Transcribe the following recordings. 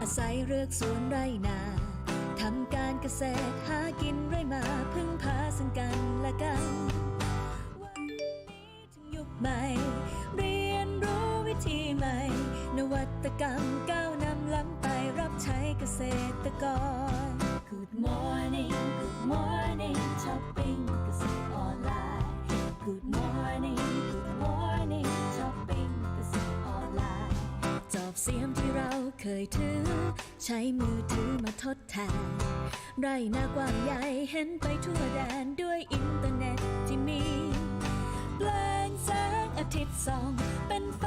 อาศัยเรือกสวนไรนาทำการเกษตรหากินไรมาพึ่งพาซึ่งกันและกันวันนี้ถึงยุคใหม่ เรียนรู้วิธีใหม่ นวัตกรรมก้าวนำล้ำไปรับใช้เกษตรกร Good morning Good morning ช้อปปิ้งเกษตรออนไลน์ Good morning Good morning เสียมที่เราเคยถือ ใช้มือถือมาทดแทน ไรหน้ากว้างใหญ่เห็นไปทั่วแดนด้วยอินเทอร์เน็ตที่มีแปลงแสงอาทิตย์ส่อง เป็นไฟ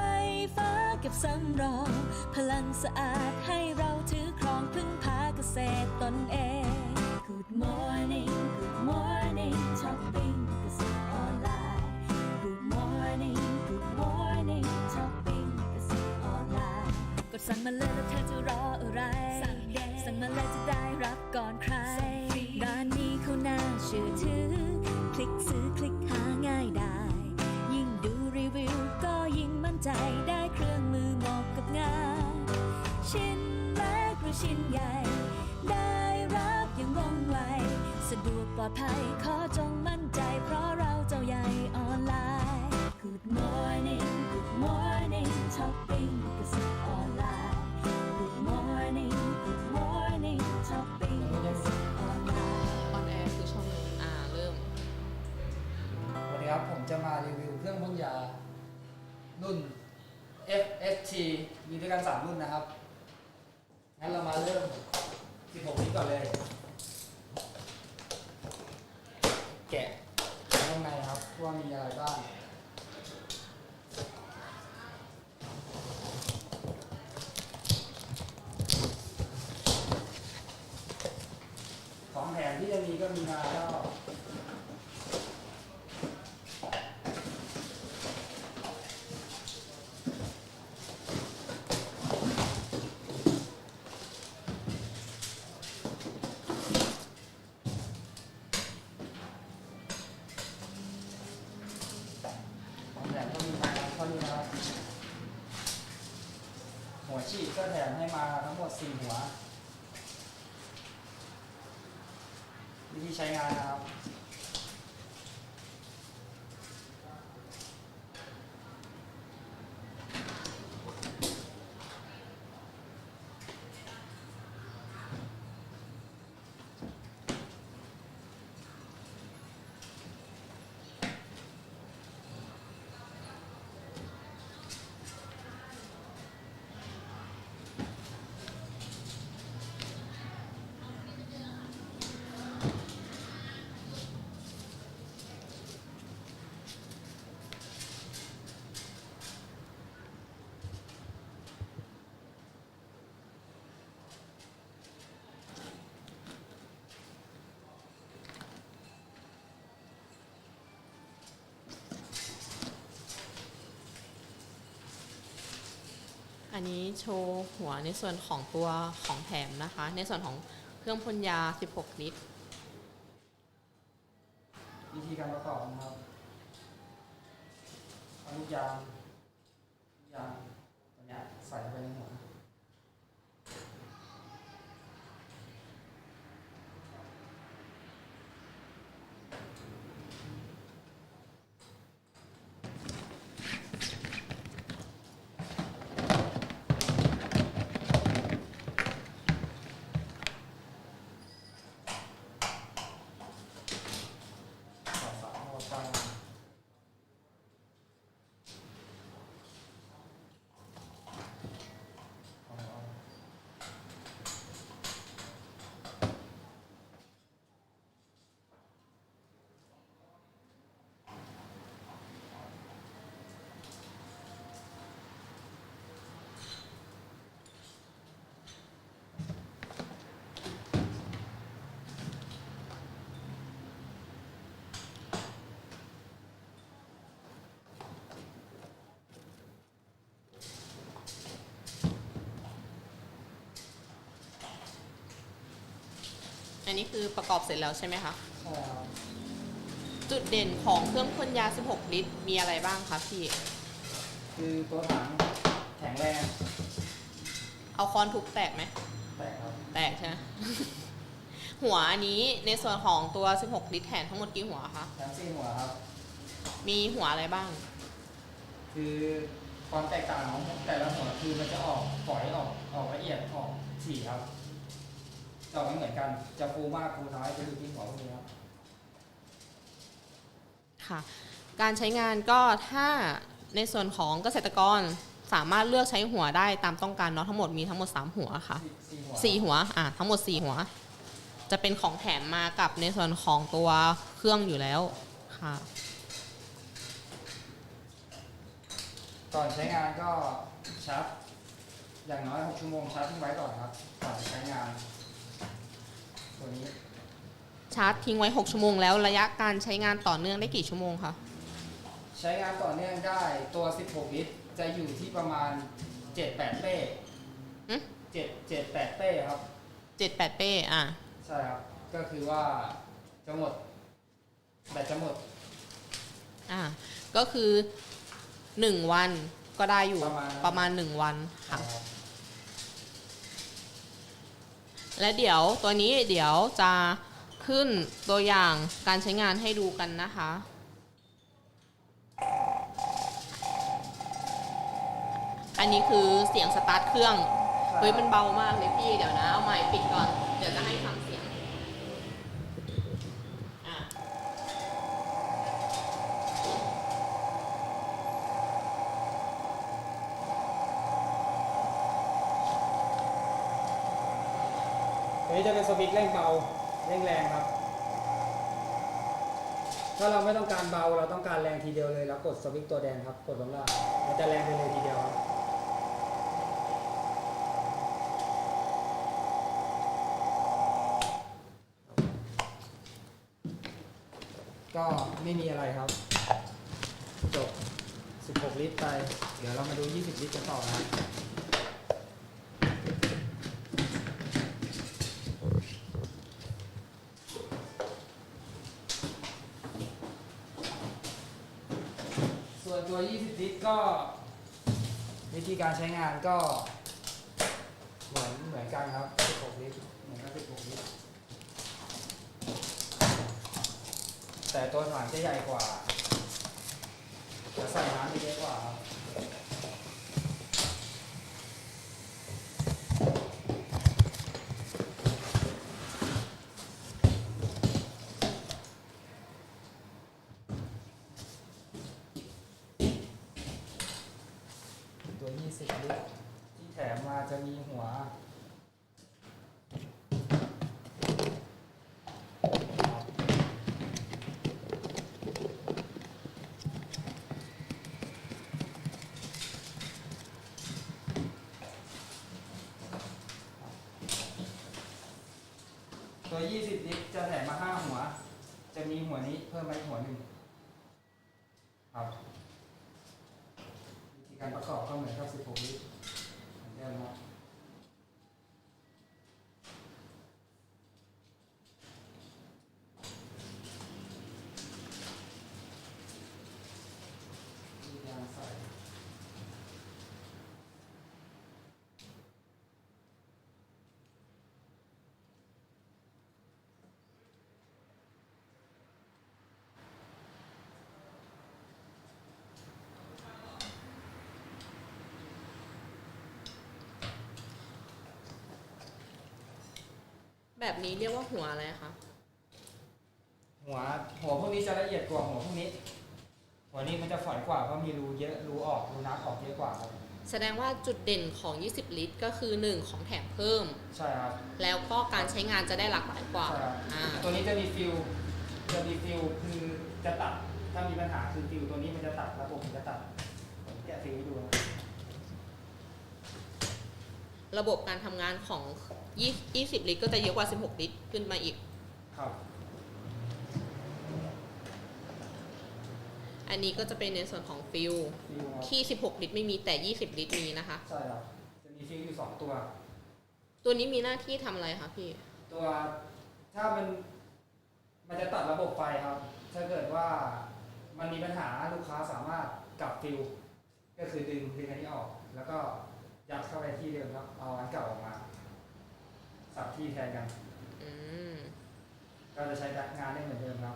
ฟ้าเก็บสำรอง พลังสะอาดให้เราถือครองพึ่งพาเกษตรตนเอง สั่งมาเลยแล้วเธอจะรออะไร สั่งมาเลยจะได้รับก่อนใครร้านนี้เขาน่าเชื่อถือ คลิกซื้อคลิกหาง่ายได้ ยิ่งดูรีวิวก็ยิ่งมั่นใจได้เครื่องมือเหมาะกับงาน ชิ้นเล็กหรือชิ้นใหญ่ ได้รับอย่างว่องไว สะดวกปลอดภัยขอจง ครับ ผมจะมารีวิวเครื่องพ่นยา รุ่น FST มีด้วยกัน 3 รุ่นนะครับ งั้นเรามาเริ่ม 16 นี้ก่อนเลย แกะข้างในครับ ว่ามีอะไรบ้างของแถมที่จะมีก็มีมาก็ขอ มีมาเท่านี้นะครับ หัวฉีดก็แถมให้มาทั้งหมด 4 หัว วิธีใช้งานนะครับ นนี้โชว์หัวในส่วนของตัวของแถมนะคะ ในส่วนของเครื่องพ่นยา 16 ลิตร วิธีการประกอบนะครับเอาลูกยางลูกยางตัวเนี้ยใส่เข้าไปในหัว ต่อสายเข้าไปเอาเอา อันนี้คือประกอบเสร็จแล้วใช่ไหมคะใช่ครับจุดเด่นของเครื่องพ่นยา 16 ลิตร มีอะไรบ้างคะพี่ คือตัวถังแข็งแรง เอาเอาค้อนทุบแตกไหม แต่ครับ แตกใช่ไหม หัวอันนี้ในส่วนของตัว 16 ลิตรแทนทั้งหมดกี่หัวคะทั้งสี่หัวครับ มีหัวอะไรบ้าง คือความแตกต่างของแต่ละหัวคือมันจะออกฝอยออกออกละเอียดออกสีครับ จะออกไม่เหมือนกัน จะฟูมากฟูน้อยจะอยู่ที่หัวพวกนี้ครับค่ะ การใช้งานก็ถ้าในส่วนของเกษตรกรสามารถเลือกใช้หัวได้ตามต้องการเนาะทั้งหมดมีทั้งหมด 3 หัวค่ะสี่หัวสี่หัวอะทั้งหมดสี่หัว จะเป็นของแถมมากับในส่วนของตัวเครื่องอยู่แล้วค่ะ ก่อนใช้งานก็ชาร์จอย่างน้อย 6 ชั่วโมงชาร์จทิ้งไว้ก่อนครับก่อนใช้งาน ตัวนี้ชาร์จทิ้งไว้ 6 ชั่วโมงแล้วระยะการใช้งานต่อเนื่องได้กี่ชั่วโมงคะ ใช้งานต่อเนื่องได้ตัว 16 ลิตร จะอยู่ที่ประมาณ 7-8 เป้หึ เจ็ดเจ็ดแปดเป้ครับ 7 8 เป้อะ ใช่ครับ ก็คือว่าจะหมด แบตจะหมดอะ ก็คือ 1 วันก็ได้อยู่ประมาณ ประมาณ 1 วันค่ะนะครับ และเดี๋ยวตัวนี้เดี๋ยวจะขึ้นตัวอย่างการใช้งานให้ดูกันนะคะ อันนี้คือเสียงสตาร์ทเครื่อง เฮ้ยมันเบามากเลยพี่ เดี๋ยวนะ เอาใหม่ปิดก่อน เดี๋ยวจะให้ฟังเสียงอะ ตั สวิตช์เร่งเบาเร่งแรงครับ ถ้าเราไม่ต้องการเบาเราต้องการแรงทีเดียวเลยแล้วกดสวิตช์ตัวแดงครับ กดลงล่างมันจะแรงไปเลยทีเดียวครับก็ไม่มีอะไรครับ จบ 16 ลิตรไป เดี๋ยวเรามาดู 20 ลิตรกันต่อนะส่วนตัว 20 ลิตรก็ วิธี การใช้งานก็ เหมือนเหมือนกันครับ 16 ลิตรเหมือนกัน16 ลิตร แต่ตัวถังจะใหญ่กว่าจะใส่น้ำได้เยอะกว่าครับ ตัว 20 ลิตร ที่แถมมา จะมีหัวตัว 20 ลิตร จะแถมมา 5 หัว จะมีหัวนี้เพิ่มมาอีกหัวหนึ่งครับ วิธีการประกอบก็เหมือนกับ 16 ลิตรเหมือนเดิมครับมียางใส่ แบบนี้เรียกว่าหัวอะไรคะ หัวหัวพวกนี้จะละเอียดกว่าหัวพวกนี้ หัวนี้มันจะฝอยกว่าเพราะมีรูเยอะรูออกรูน้ำออกเยอะกว่าครับแสดงว่าจุดเด่นของ 20 ลิตร ก็คือ 1 ของแถมเพิ่ม ใช่ครับ แล้วก็การใช้งานจะได้หลากหลายกว่า ใช่ครับอ่า ตัวนี้จะมีฟิลจะมีฟิลคือจะตัดถ้ามีปัญหาคือฟิลตัวนี้มันจะตัดระบบมันจะตัดผมแกะฟิลให้ดูนะระบบการทำงานของ 20 20ลิตรก็จะเยอะกว่า16ลิตรขึ้นมาอีก ครับ อันนี้ก็จะเป็นในส่วนของฟิลฟิลครับที่16ลิตรไม่มีแต่20ลิตรมีนะคะ ใช่ครับ จะมีฟิลอยู่สองตัว ตัวนี้มีหน้าที่ทำอะไรคะพี่ ตัวถ้ามันมันจะตัดระบบไฟครับ ถ้าเกิดว่ามันมีปัญหาลูกค้าสามารถกลับฟิลก็คือดึงดึงอันนี้ออก แล้วก็ยัดเข้าไปที่เดิมครับเอาอันเก่าออกมา สับที่แทนกัน อืม ก็จะใช้งานได้เหมือนเดิมครับ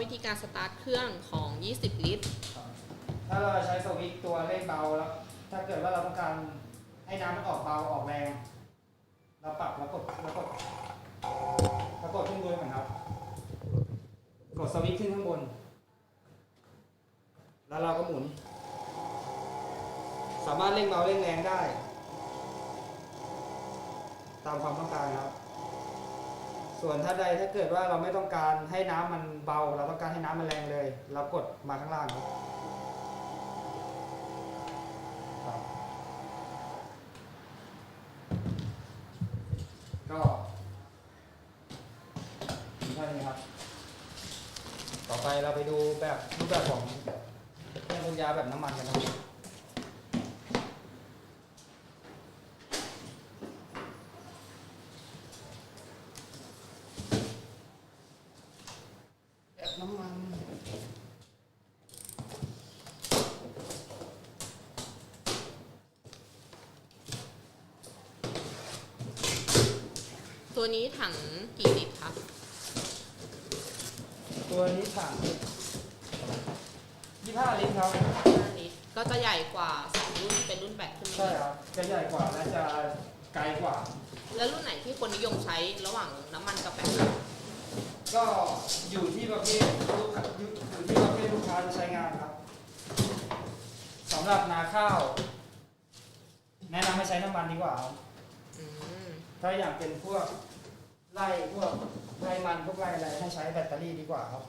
วิธีการสตาร์ทเครื่องของ 20 ลิตร ถ้าเราใช้สวิตช์ตัวเร่งเบาแล้ว ถ้าเกิดว่าเราต้องการให้น้ำมันออกเบาออกแรง เราปรับแล้วกดแล้วกดแล้วกดขึ้นบนก่อนครับ กดสวิตช์ขึ้นข้างบน แล้วเราก็หมุน สามารถเร่งเบาเร่งแรงได้ ตามความต้องการครับ ส่วนถ้าใดถ้าเกิดว่าเราไม่ต้องการให้น้ำมันเบา เราต้องการให้น้ำมันแรงเลย เรากดมาข้างล่างครับครับก็เท่านี้ครับ ต่อไปเราไปดูแบบรูปแบบของเครื่องปรุงยาแบบน้ำมันกันนะครับ นี้ถังกี่ลิตรคะ ตัวนี้ถัง25ลิตรครับ 5 ลิตร ก็จะใหญ่กว่า2รุ่นเป็นรุ่นแบตขึ้นมาใช่ครับ จะใหญ่กว่าและจะไกลกว่า แล้วรุ่นไหนที่คนนิยมใช้ระหว่างน้ำมันกับแบตก็อยู่ที่ประเภทลูกค้าอยู่อยู่ที่ประเภทลูกค้าจะใช้งานครับสำหรับนาข้าว แนะนำให้ใช้น้ำมันดีกว่าครับอืม ถ้าอยากเป็นพวก ไล่พวกไล่มันพวกไล่อะไรให้ใช้แบตเตอรี่ดีกว่าครับ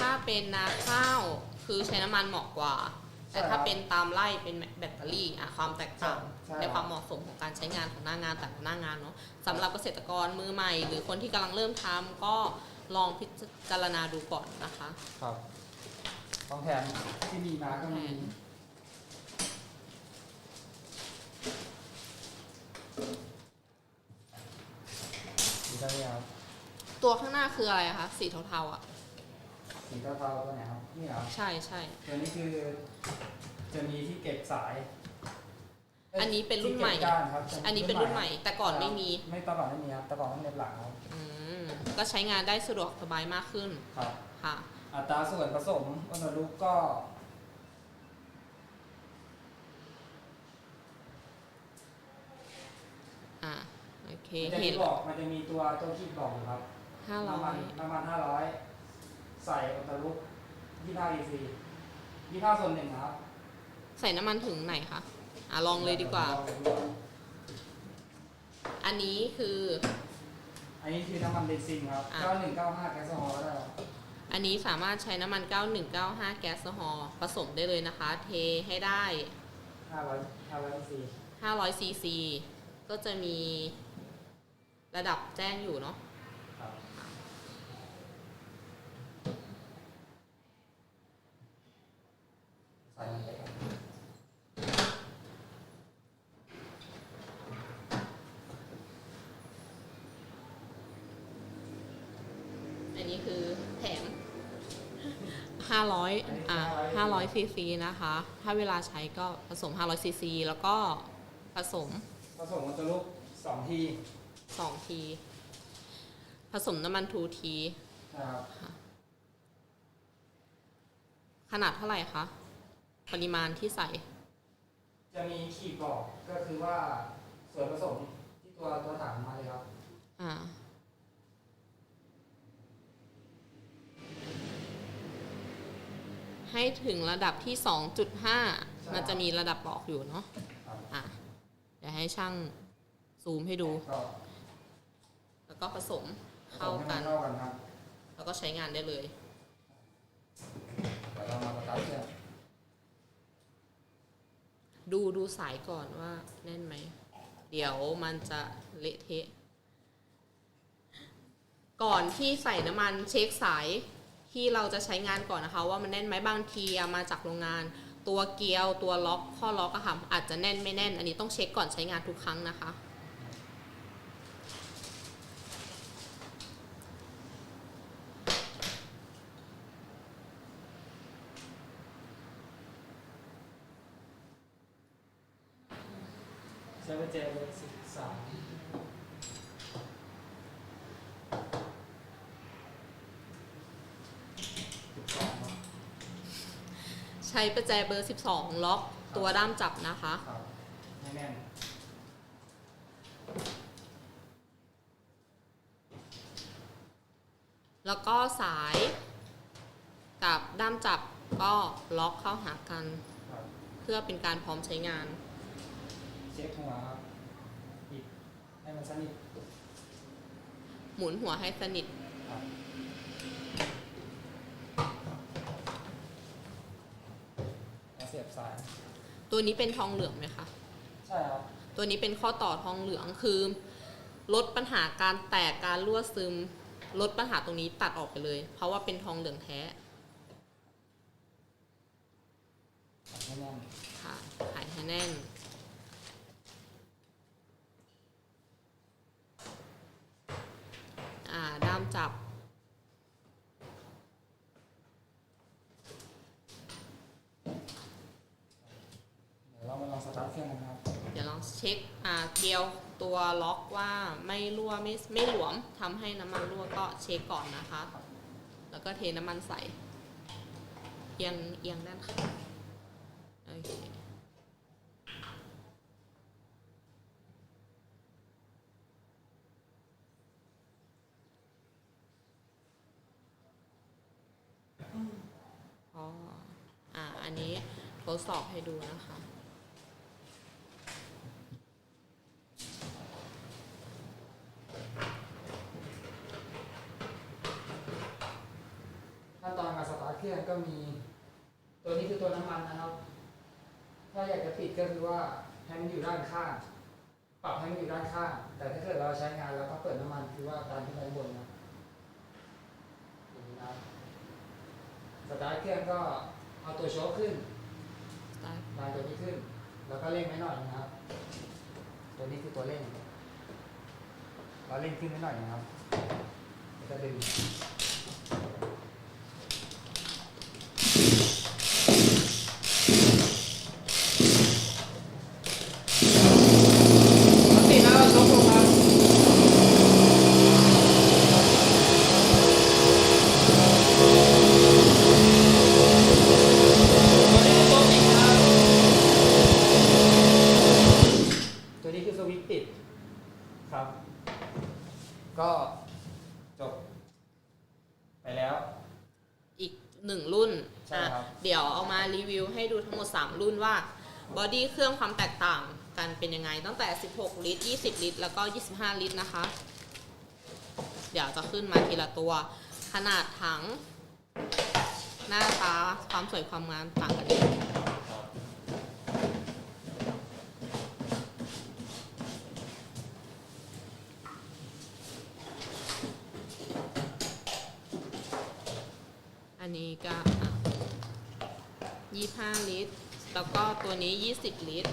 ถ้าเป็นนาข้าวคือใช้น้ำมันเหมาะกว่า แต่ถ้าเป็นตามไล่เป็นแบตเตอรี่อะความแตกต่างใช่ในความเหมาะสมของการใช้งานของหน้างานแต่ละหน้างานเนาะสำหรับเกษตรกรมือใหม่ หรือคนที่กำลังเริ่มทำก็ลองพิจารณาดูก่อนนะคะ ครับของแถมที่มีมาก็มีสีเทาๆครับ ตัวข้างหน้าคืออะไรอะคะสีเทาๆอะ สีเทาๆตัวไหนครับนี่เหรอใช่ใช่ ตัวนี้คือจะมีที่เก็บสายอันนี้เป็นรุ่นใหม่ ที่เก็บก้านครับอันนี้เป็นรุ่นใหม่ แต่ก่อนไม่มี ไม่ตอนก่อนไม่มีครับแต่ก่อนต้องเน็บหลังครับอืม ก็ใช้งานได้สะดวกสบายมากขึ้นครับ ค่ะ อัตราส่วนผสมอุณหภูมิก็ อ่าโอเคมันจะเห็มีนบอกมันจะมีตัวตัวคิดบอกอยู่ครับ ห้าร้อน้ำมันยน้ำมันห้าร้อยใส่อุณหภูมิยี่ห้า EC ยี่ห้าส่วนหนึ่งครับใส่น้ำมันถึงไหนคะอะลองเลยดีกว่าลองเลยดีกว่า อันนี้คือ อันนี้คือน้ำมันเบนซินครับอะ เก้าหนึ่งเก้าห้าแก๊สโซฮอล์ก็ได้ครับอันนี้สามารถใช้น้ำมัน 9195 แก๊สโซฮอล์ผสมได้เลยนะคะ เทให้ได้ ห้าร้อยห้าร้อย EC 500ซีซีก็จะมีระดับแจ้งอยู่เนาะ ครับใส่ลงไปครับ อันนี้คือแถม 500อ่า500ซีซีนะคะ ถ้าเวลาใช้ก็ผสม 500ซีซีแล้วก็ผสมผสมกับตัวลูกสองที2ที ผสมน้ำมันทูทีนะครับขนาดเท่าไหร่คะ ปริมาณที่ใส่ จะมีขีดบอกก็คือว่าส่วนผสมที่ตัวตัวถังมาเลยครับ อ่า ให้ถึงระดับที่ 2.5 มันจะมีระดับบอกอยู่เนาะครับอะเดี๋ยวให้ช่างซูมให้ดูก็แล้วก็ผสมผสเข้ามให้กัมันนเข้ากันครับแล้วก็ใช้งานได้เลยเดี๋ยวเรามาประกอบเครื่องดูดูสายก่อนว่าแน่นไหม เดี๋ยวมันจะเละเทะ ก่อนที่ใส่น้ำมันเช็คสาย ที่เราจะใช้งานก่อนนะคะ ว่ามันแน่นไหมบางทีอะมาจากโรงงาน ตัวเกลียวตัวล็อกข้อล็อกอะค่ะอาจจะแน่นไม่แน่น อันนี้ต้องเช็คก่อนใช้งานทุกครั้งนะคะ ใช้ประแจเบอร์สิบสามสิบสอง ใช้ประแจเบอร์ 12 ล็อกตัวด้ามจับนะคะ ครับไม่แน่นแล้วก็สายกับด้ามจับก็ล็อกเข้าหากัน ครับเพื่อเป็นการพร้อมใช้งาน เช็คหัวครับปิดให้มันสนิทหมุนหัวให้สนิทครับ แล้วเสียบสายตัวนี้เป็นทองเหลืองไหมคะ ใช่ครับ ตัวนี้เป็นข้อต่อทองเหลืองคือ ลดปัญหาการแตกการรั่วซึม ลดปัญหาตรงนี้ตัดออกไปเลย เพราะว่าเป็นทองเหลืองแท้ไม่แน่นค่ะขายให้แน่น อ่าด้ามจับ เดี๋ยวเรามาลอง สตาร์ทเครื่องกันนะครับ เดี๋ยวลองเช็คอ่าเกลียวตัวล็อกว่าไม่รั่วไม่ไม่หลวมทำให้น้ำมันรั่วก็เช็คก่อนนะคะ แล้วก็เทน้ำมันใส่เอียงเอียงด้านข้างโอเคอ๋ออ่าอันนี้ทดสอบให้ดูนะคะ ขั้นตอนการสตาร์ทเครื่องก็มี ตัวนี้คือตัวน้ำมันนะครับ ถ้าอยา กจะปิดก็คือว่าให้มันอยู่ด้านข้างปรับให้มันอยู่ด้านข้างแต่ถ้าเกิดเราใช้งานแล้วก็เปิดน้ำมันคือว่าการขึ้นไปข้างบนนะอย่างนี้นะครับสตาร์ทเครื่องก็เอาตัวโชคขึ้นได้ดันตัวนี้ขึ้น แล้วก็เร่งไว้หน่อยนะครับ ตัวนี้คือตัวเร่งเราเร่งขึ้นไว้หน่อยนะครับแล้วก็ดึง จบ ไปแล้ว อีกหนึ่งรุ่นใช่ครับ อะเดี๋ยวเอามารีวิวให้ดูทั้งหมด 3 รุ่นว่าบอดี้เครื่องความแตกต่างกันเป็นยังไง ตั้งแต่ 16 ลิตร 20 ลิตร แล้วก็ 25 ลิตรนะคะ เดี๋ยวจะขึ้นมาทีละตัว ขนาดถัง หน้าตาความสวยความงามต่างกันเองอันนี้ก็อะ25 ลิตร แล้วก็ตัว นี้ 20 ลิตร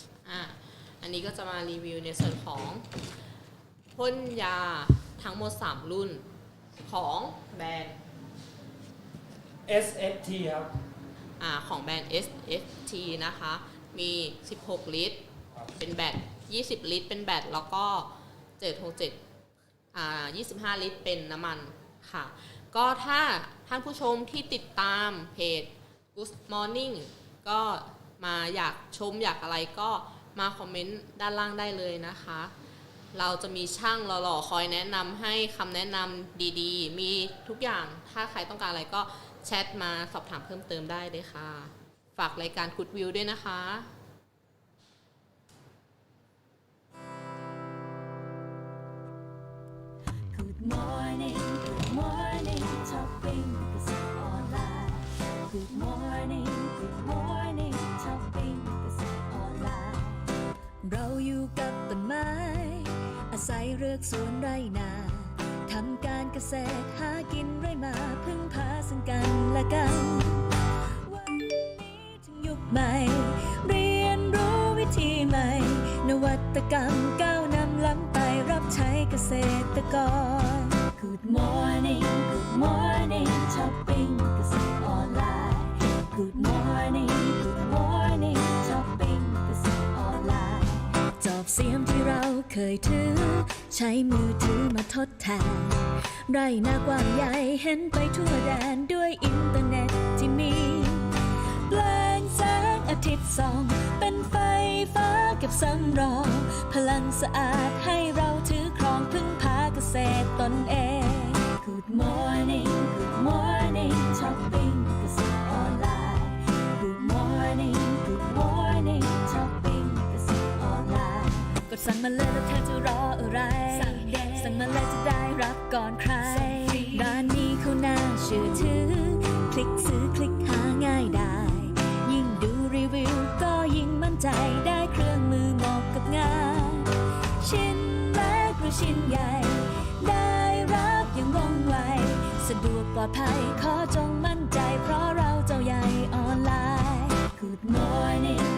ส อั นนี้ก็จะมารีวิวในส่วนของพ่นยาทั้งหมด 3 รุ่นของแบรนด์ SFT ครับอาของแบรนด์ SFT นะคะ มี 16 ลิตร เป็นแบต20 ลิตร เป็นแบตแล้วก็ 767อ่า25 ลิตร เป็นน้ำมันค่ะ ก็ถ้าท่านผู้ชมที่ติดตามเพจ Good Morning ก็มาอยากชมอยากอะไรก็ มาคอมเมนต์ด้านล่างได้เลยนะคะ เราจะมีช่างหล่อๆคอยแนะนำให้คำแนะนำดีๆ มีทุกอย่างถ้าใครต้องการอะไรก็แชทมาสอบถามเพิ่มเติมได้เลยค่ะ ฝากรายการ Good View ด้วยนะคะ เราอยู่กับต้นไม้ อาศัยเรือกสวนไรนาทำการเกษตรหากินไรมาพึ่งพาซึ่งกันและกัน วันนี้ถึงยุคใหม่ เรียนรู้วิธีใหม่ นวัตกรรมก้าวนำล้ำไปรับใช้เกษตรกร Good morning Good morning ช้อปปิ้งเกษตรออนไลน์ Good morning Good morning อบเสียมที่เราเคยถือ ใช้มือถือมาทดแทน ไรหน้ากว้างใหญ่เห็นไปทั่วแดนด้วยอินเทอร์เน็ตที่มี แปลงแสงอาทิตย์ส่อง เป็นไฟฟ้าเก็บสำรอง พลังสะอาดให้เราถือครองพึ่งพาเกษตรตนเอง Good morning สั่งมาเลยแล้วเธอจะรออะไรสั่งสั่งมาเลยจะได้รับก่อนใคร ร้านนี้เขาน่าเชื่อถือ คลิกซื้อคลิกหาง่ายได้ ยิ่งดูรีวิวก็ยิ่งมั่นใจได้เครื่องมือเหมาะกับงาน ชิ้นเล็กหรือชิ้นใหญ่ ได้รับอย่างว่องไว สะดวกปลอดภัยขอจงมั่นใจ เพราะเราเจ้าใหญ่ออนไลน์ Good morning Good morning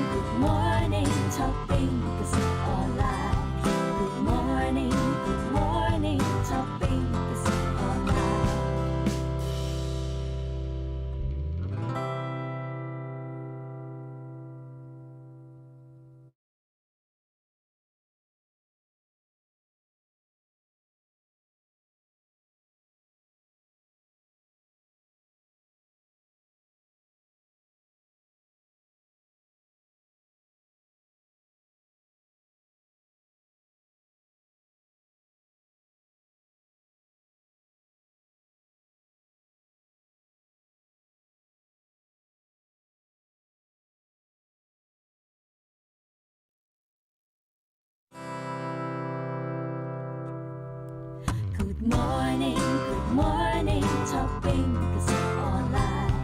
morning Good morning ช้อปปิ้งเกษตรออนไลน์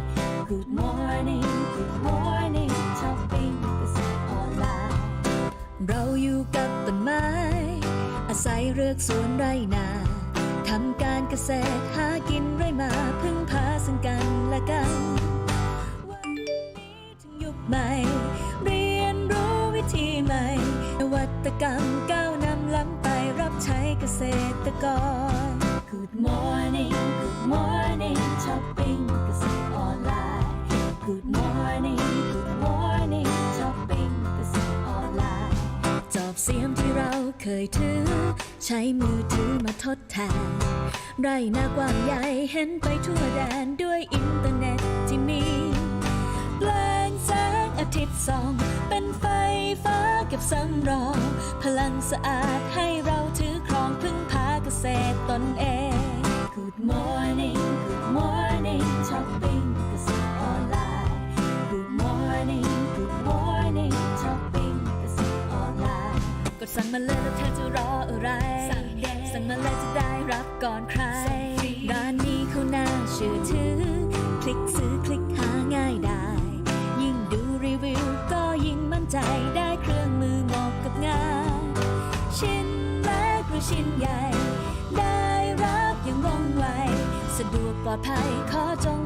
Good morning Good morning ช้อปปิ้งเกษตรออนไลน์ เราอยู่กับต้นไม้ อาศัยเรือกสวนไรนาทำการเกษตรหากินไรมาพึ่งพาซึ่งกันและกัน วันนี้ถึงยุคใหม่ เรียนรู้วิธีใหม่นวัตกรรมก้าวนำล้ำไปรับใช้เกษตรกร morning Good morning ช้อปปิ้งเกษตรออนไลน์ Good morning Good morning ช้อปปิ้งเกษตรออนไลน์ จอบเสียมที่เราเคยถือ ใช้มือถือมาทดแทน ไรหน้ากว้างใหญ่เห็นไปทั่วแดนด้วยอินเทอร์เน็ตที่มีแปลงแสงอาทิตย์ส่อง เป็นไฟฟ้าเก็บสำรอง พลังสะอาดให้เราถือครองพึ่งพาเกษตรตนเอง morning Good morning ช้อปปิ้งเกษตรออนไลน์ Good morning Good morning ช้อปปิ้งเกษตรออนไลน์กดสั่งมาเลยแล้วเธอจะรออะไร สั่งมาเลยจะได้รับก่อนใคร ลอดภัยขอจง